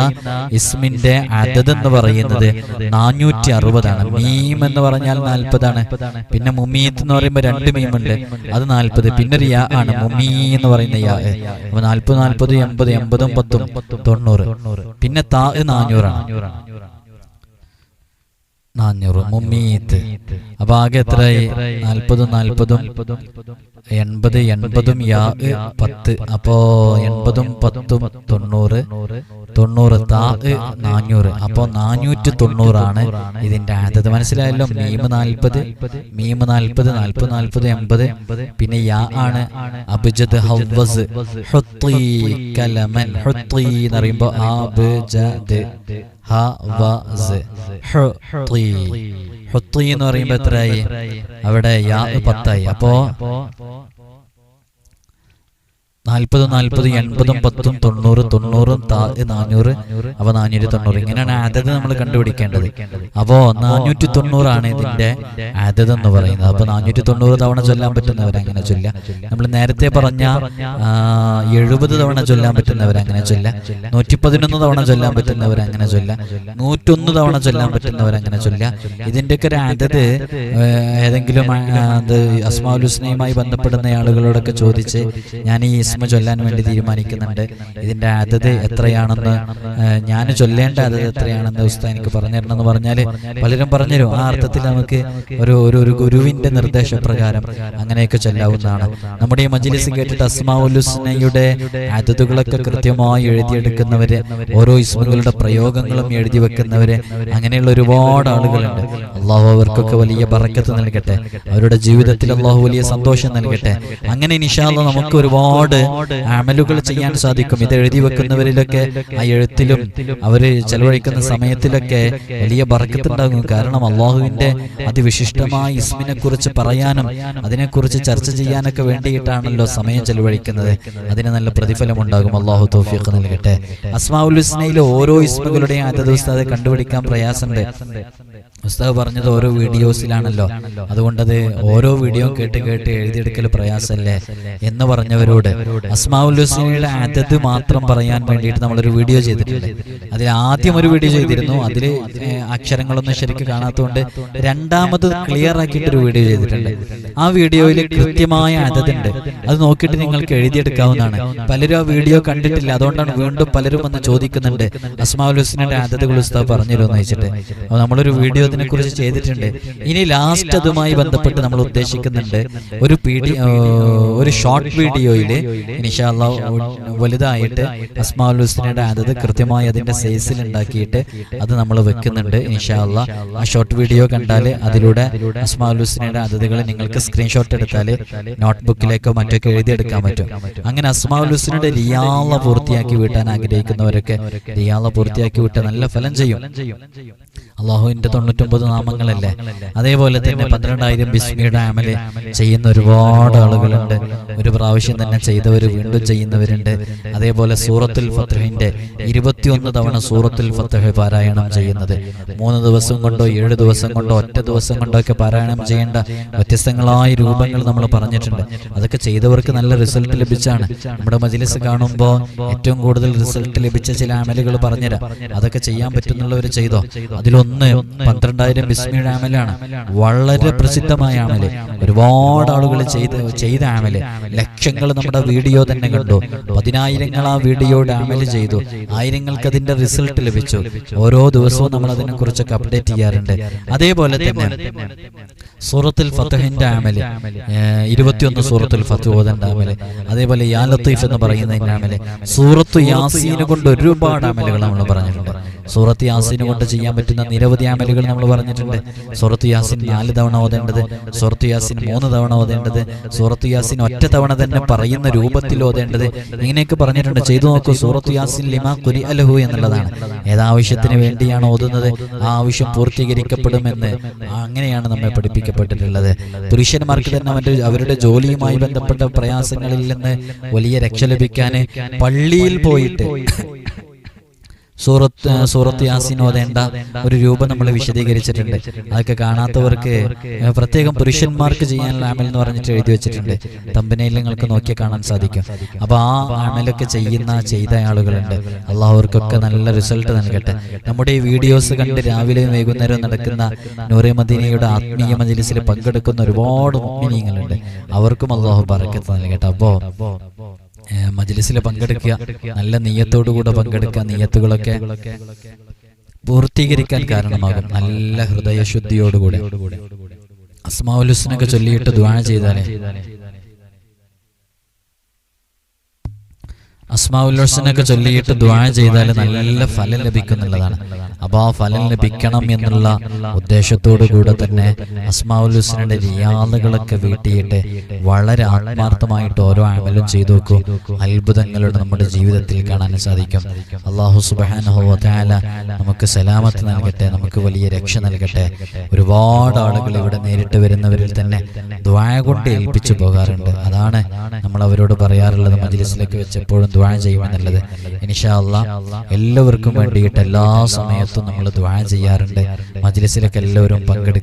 ഇസ്മിന്റെ അതത് എന്ന് പറയുന്നത് നാനൂറ്റി അറുപതാണ് മീം എന്ന് പറഞ്ഞാൽ നാൽപ്പതാണ്. പിന്നെ മുമീത്ത് എന്ന് പറയുമ്പോൾ രണ്ട് മീമുണ്ട്. അത് നാൽപ്പത്. പിന്നെ ഒരു യാ ആണ് മുമീ എന്ന് പറയുന്ന യാ. അപ്പൊ നാൽപ്പത് നാൽപ്പത് എൺപത് എൺപതും പത്തും തൊണ്ണൂറ്. പിന്നെ താ നാനൂറാണ്. നാനൂറ്. മുമ്മീത്ത് അപ്പൊ ആകെ എത്രയായി? നാൽപ്പതും നാൽപ്പതും എൺപത് എൺപതും യാ പത്ത്. അപ്പോ എൺപതും പത്തും തൊണ്ണൂറ്. തൊണ്ണൂറ് താ നാനൂറ്. അപ്പോ നാനൂറ്റി തൊണ്ണൂറാണ് ഇതിന്റെ ആദ്യത്തെ. മനസ്സിലായല്ലോ? മീമ് നാൽപ്പത് മീമ് നാൽപ്പത് നാൽപ്പത് നാൽപ്പത് എൺപത്. പിന്നെ യാ ആണ് അബുജദ് ഹൗവസ് ഹുത്തീ കലമൻ. ഹുത്തീ എന്ന് പറയുമ്പോ അബുജദ് വ ഹുത്തീ ഹുത്തി എന്ന് പറയുമ്പോ എത്രയായി? അവിടെ യാ പത്തായി. അപ്പോ നാൽപ്പതും നാൽപ്പത് എൺപതും പത്തും തൊണ്ണൂറ് തൊണ്ണൂറും നാനൂറ് അപ്പൊ നാനൂറ്റി തൊണ്ണൂറ്. ഇങ്ങനെയാണ് അതത് നമ്മൾ കണ്ടുപിടിക്കേണ്ടത്. അപ്പോ നാനൂറ്റി തൊണ്ണൂറാണ് ഇതിന്റെ അതത് എന്ന് പറയുന്നത്. അപ്പൊ നാനൂറ്റി തൊണ്ണൂറ് തവണ ചൊല്ലാൻ പറ്റുന്നവർ അങ്ങനെ ചൊല്ല. നമ്മൾ നേരത്തെ പറഞ്ഞ എഴുപത് തവണ ചൊല്ലാൻ പറ്റുന്നവർ അങ്ങനെ ചൊല്ല. നൂറ്റി പതിനൊന്ന് തവണ ചൊല്ലാൻ പറ്റുന്നവർ അങ്ങനെ ചൊല്ല. നൂറ്റൊന്ന് തവണ ചൊല്ലാൻ പറ്റുന്നവർ അങ്ങനെ ചൊല്ല. ഇതിന്റെയൊക്കെ ഒരു അതത് ഏതെങ്കിലും അസ്മാലുസ്നയുമായി ബന്ധപ്പെടുന്ന ആളുകളോടൊക്കെ ചോദിച്ച് ഞാൻ ഈ ഇസ്മ ചൊല്ലാൻ വേണ്ടി തീരുമാനിക്കുന്നുണ്ട്. ഇതിന്റെ അതത് എത്രയാണെന്ന് ഞാൻ ചൊല്ലേണ്ട അതത് എത്രയാണെന്ന് ഉസ്താ എനിക്ക് പറഞ്ഞു തരണം എന്ന് പറഞ്ഞാൽ പലരും പറഞ്ഞുതരും. ആ അർത്ഥത്തിൽ നമുക്ക് ഒരു ഒരു ഒരു ഗുരുവിന്റെ നിർദ്ദേശപ്രകാരം അങ്ങനെയൊക്കെ ചൊല്ലാവുന്നതാണ്. നമ്മുടെ ഈ മജിലിസ് കേട്ടിട്ട് അസ്മാഉലുസ്നയുടെ അതതുകളൊക്കെ കൃത്യമായി എഴുതിയെടുക്കുന്നവര് ഓരോ ഇസ്മുകളുടെ പ്രയോഗങ്ങളും എഴുതി വെക്കുന്നവര് അങ്ങനെയുള്ള ഒരുപാട് ആളുകളുണ്ട്. അള്ളാഹു അവർക്കൊക്കെ വലിയ പറക്കത്ത് നൽകട്ടെ. അവരുടെ ജീവിതത്തിൽ അള്ളാഹു വലിയ സന്തോഷം നൽകട്ടെ. അങ്ങനെ നിഷാദ് നമുക്ക് ഒരുപാട് അമലുകൾ ചെയ്യാൻ സാധിക്കും. ഇത് എഴുതി വെക്കുന്നവരിലൊക്കെ ആ എഴുത്തിലും അവർ ചെലവഴിക്കുന്ന സമയത്തിലൊക്കെ വലിയ ബറക്കത്തുണ്ടാകും കാരണം അള്ളാഹുവിന്റെ അതിവിശിഷ്ടമായ ഇസ്മിനെ കുറിച്ച് പറയാനും അതിനെക്കുറിച്ച് ചർച്ച ചെയ്യാനൊക്കെ വേണ്ടിയിട്ടാണല്ലോ സമയം ചെലവഴിക്കുന്നത്. അതിന് നല്ല പ്രതിഫലം ഉണ്ടാകും അള്ളാഹു തോഫിയൊക്കെ നൽകട്ടെ. അസ്മാഉൽ ഹുസ്നയിലെ ഓരോ ഇസ്മുകളുടെയും ആദ്യ ദിവസം അത് കണ്ടുപിടിക്കാൻ പ്രയാസമുണ്ട്. ഉസ്താദ് പറഞ്ഞത് ഓരോ വീഡിയോസിലാണല്ലോ. അതുകൊണ്ടത് ഓരോ വീഡിയോ കേട്ട് കേട്ട് എഴുതിയെടുക്കൽ പ്രയാസമല്ലേ എന്ന് പറഞ്ഞവരോട് അസ്മാഉൽ ഹുസ്നയുടെ അതത് മാത്രം പറയാൻ വേണ്ടിയിട്ട് നമ്മളൊരു വീഡിയോ ചെയ്തിട്ടുണ്ട്. അതിൽ ആദ്യം ഒരു വീഡിയോ ചെയ്തിരുന്നു. അതിൽ അക്ഷരങ്ങളൊന്നും ശരിക്കും കാണാത്തതുകൊണ്ട് രണ്ടാമത് ക്ലിയർ ആക്കിയിട്ടൊരു വീഡിയോ ചെയ്തിട്ടുണ്ട്. ആ വീഡിയോയിൽ കൃത്യമായ അതതുണ്ട്. അത് നോക്കിയിട്ട് നിങ്ങൾക്ക് എഴുതിയെടുക്കാവുന്നതാണ്. പലരും ആ വീഡിയോ കണ്ടിട്ടില്ല. അതുകൊണ്ടാണ് വീണ്ടും പലരും വന്ന് ചോദിക്കുന്നുണ്ട്. അസ്മാഉൽ ഹുസ്നയുടെ അതതുകൾ ഉസ്താദ് പറഞ്ഞിരുന്നു വെച്ചിട്ട് അപ്പോൾ നമ്മളൊരു വീഡിയോ ഇതിനെ കുറിച്ച് ചെയ്തിട്ടുണ്ട്. ഇനി ലാസ്റ്റ് അതുമായി ബന്ധപ്പെട്ട് നമ്മൾ ഉദ്ദേശിക്കുന്നുണ്ട്. ഒരു ഒരു ഷോർട്ട് വീഡിയോയിൽ ഇനിഷാല്ല വലുതായിട്ട് അസ്മാഉൽ ഹുസ്നയുടെ അതത് കൃത്യമായി അതിന്റെ സൈസിൽ ഉണ്ടാക്കിയിട്ട് അത് നമ്മൾ വെക്കുന്നുണ്ട് ഇൻഷാല്ല ആ ഷോർട്ട് വീഡിയോ കണ്ടാൽ അതിലൂടെ അസ്മാഉൽ ഹുസ്നയുടെ അതതുകൾ നിങ്ങൾക്ക് സ്ക്രീൻഷോട്ട് എടുത്താൽ നോട്ട്ബുക്കിലേക്കോ മറ്റൊക്കെ എഴുതിയെടുക്കാൻ പറ്റും. അങ്ങനെ അസ്മാഉൽ ഹുസ്നയുടെ റിയാള പൂർത്തിയാക്കി വീട്ടാൻ ആഗ്രഹിക്കുന്നവരൊക്കെ റിയാള പൂർത്തിയാക്കി വിട്ട് നല്ല ഫലം ചെയ്യും. അള്ളാഹുവിന്റെ തൊണ്ണൂറ്റൊമ്പത് നാമങ്ങളല്ലേ? അതേപോലെ തന്നെ പന്ത്രണ്ടായിരം ബിസ്മിയുടെ അമൽ ചെയ്യുന്ന ഒരുപാട് ആളുകളുണ്ട്. ഒരു പ്രാവശ്യം തന്നെ ചെയ്തവർ വീണ്ടും ചെയ്യുന്നവരുണ്ട്. അതേപോലെ സൂറത്തുൽ ഫത്തഹിന്റെ ഇരുപത്തിയൊന്ന് തവണ സൂറത്തുൽ ഫത്തഹ് പാരായണം ചെയ്യുന്നത്. മൂന്ന് ദിവസം കൊണ്ടോ ഏഴ് ദിവസം കൊണ്ടോ ഒറ്റ ദിവസം കൊണ്ടോ ഒക്കെ പാരായണം ചെയ്യേണ്ട വ്യത്യസ്തങ്ങളായ രൂപങ്ങൾ നമ്മൾ പറഞ്ഞിട്ടുണ്ട്. അതൊക്കെ ചെയ്തവർക്ക് നല്ല റിസൾട്ട് ലഭിച്ചാണ്. നമ്മുടെ മജിലിസ് കാണുമ്പോൾ ഏറ്റവും കൂടുതൽ റിസൾട്ട് ലഭിച്ച ചില അമലുകൾ പറഞ്ഞുതരാം. അതൊക്കെ ചെയ്യാൻ പറ്റുന്നുള്ളവർ ചെയ്തോ? അതിലൊന്ന് പന്ത്രണ്ടായിരം ബിസ്മിയുടെ ആമലാണ്. വളരെ പ്രസിദ്ധമായ ആമൽ. ഒരുപാട് ആളുകൾ ചെയ്ത് ചെയ്ത ആമൽ. ലക്ഷങ്ങൾ നമ്മുടെ വീഡിയോ തന്നെ കണ്ടു. പതിനായിരങ്ങൾ ആ വീഡിയോയുടെ ആമൽ ചെയ്തു. ആയിരങ്ങൾക്ക് അതിന്റെ റിസൾട്ട് ലഭിച്ചു. ഓരോ ദിവസവും നമ്മൾ അതിനെ കുറിച്ചൊക്കെ അപ്ഡേറ്റ് ചെയ്യാറുണ്ട്. അതേപോലെ തന്നെ സൂറത്തുൽ ഫത്തഹിന്റെ ആമൽ. ഇരുപത്തിയൊന്ന് സൂറത്തുൽ ഫത്ത് ഓതന്റെ ആമൽ. അതേപോലെ യാ ലത്തീഫ് എന്ന് പറയുന്നതിന്റെ ആമൽ. സൂറത്ത് യാസീന് കൊണ്ട് ഒരുപാട് ആമലുകൾ നമ്മൾ പറഞ്ഞിട്ടുണ്ട്. സൂറത്ത് യാസീന് കൊണ്ട് ചെയ്യാൻ പറ്റുന്ന നിരവധി ആമലുകൾ നമ്മൾ പറഞ്ഞിട്ടുണ്ട്. സൂറത്ത് യാസിൻ നാല് തവണ ഓതേണ്ടത് സൂറത്ത് യാസിൻ മൂന്ന് തവണ ഓതേണ്ടത് സൂറത്ത് യാസിൻ ഒറ്റ തവണ തന്നെ പറയുന്ന രൂപത്തിൽ ഓതേണ്ടത്. ഇങ്ങനെയൊക്കെ പറഞ്ഞിട്ടുണ്ട്. ചെയ്തു നോക്കൂ. സൂറത്ത് യാസിൻ ലിമ കുരി അലഹു എന്നുള്ളതാണ്. ഏതാവശ്യത്തിന് വേണ്ടിയാണ് ഓതുന്നത്? ആ ആവശ്യം പൂർത്തീകരിക്കപ്പെടുമെന്ന്. അങ്ങനെയാണ് നമ്മെ പഠിപ്പിക്കപ്പെട്ടിട്ടുള്ളത്. പുരുഷന്മാർക്ക് തന്നെ അവന്റെ അവരുടെ ജോലിയുമായി ബന്ധപ്പെട്ട പ്രയാസങ്ങളിൽ നിന്ന് വലിയ രക്ഷ ലഭിക്കാൻ പള്ളിയിൽ പോയിട്ട് സൂറത്ത് സൂറത്ത് യാസിൻ ഓതേണ്ട ഒരു രൂപം നമ്മൾ വിശദീകരിച്ചിട്ടുണ്ട്. അതൊക്കെ കാണാത്തവർക്ക് പ്രത്യേകം പുരുഷന്മാർക്ക് ചെയ്യാനുള്ള ആമൽ എന്ന് പറഞ്ഞിട്ട് എഴുതി വെച്ചിട്ടുണ്ട്. തമ്പനയിൽ നിങ്ങൾക്ക് നോക്കി കാണാൻ സാധിക്കും. അപ്പൊ ആ അമലൊക്കെ ചെയ്യുന്ന ചെയ്ത ആളുകളുണ്ട്. അള്ളാഹുവർക്കൊക്കെ നല്ല റിസൾട്ട് നൽകട്ടെ. നമ്മുടെ ഈ വീഡിയോസ് കണ്ട് രാവിലെയും വൈകുന്നേരവും നടക്കുന്ന നൂറെ മദീനയുടെ ആത്മീയ മജലിസിൽ പങ്കെടുക്കുന്ന ഒരുപാട് മുഗ്മിനീങ്ങളുണ്ട്. അവർക്കും അള്ളാഹു പറക്കത്ത് നൽകട്ടെ. അപ്പോ ഏഹ് മജ്ലിസിൽ പങ്കെടുക്കുക. നല്ല നീയത്തോടുകൂടെ പങ്കെടുക്കുക. നീയത്തുകളൊക്കെ പൂർത്തീകരിക്കാൻ കാരണമാകും. നല്ല ഹൃദയശുദ്ധിയോടുകൂടെ. അസ്മാവുലുസിനൊക്കെ ചൊല്ലിയിട്ട് ദ്വാന ചെയ്താലേ. അസ്മാവുല്ലോസിനൊക്കെ ചൊല്ലിയിട്ട് ദ്വാന ചെയ്താൽ നല്ല ഫലം ലഭിക്കുന്നുള്ളതാണ്. അപ്പോൾ ആ ഫലം ലഭിക്കണം എന്നുള്ള ഉദ്ദേശത്തോടു കൂടെ തന്നെ അസ്മാവുല്ലുസിനുടെ റിയാദുകളൊക്കെ വീട്ടിയിട്ട് വളരെ ആത്മാർത്ഥമായിട്ട് ഓരോ അമലും ചെയ്തു നോക്കൂ അത്ഭുതങ്ങളുടെ നമ്മുടെ ജീവിതത്തിൽ കാണാൻ സാധിക്കും. അള്ളാഹു സുബാനഹുല നമുക്ക് സലാമത്ത് നൽകട്ടെ നമുക്ക് വലിയ രക്ഷ നൽകട്ടെ. ഒരുപാട് ആളുകൾ ഇവിടെ നേരിട്ട് വരുന്നവരിൽ തന്നെ ദ്വായ കൊണ്ട് ഏൽപ്പിച്ചു പോകാറുണ്ട്. അതാണ് നമ്മൾ അവരോട് പറയാറുള്ളത് മജിലിസിലേക്ക് വെച്ചപ്പോഴും എപ്പോഴും ദ്വാ ചെയ്യുമെന്നുള്ളത് ഇനിഷാ അല്ലാ എല്ലാവർക്കും വേണ്ടിയിട്ട് എല്ലാ സമയത്തും നമ്മൾ ദ്വാ ചെയ്യാറുണ്ട്. മജ്ലിസിലൊക്കെ എല്ലാവരും പങ്കെടുക്കുക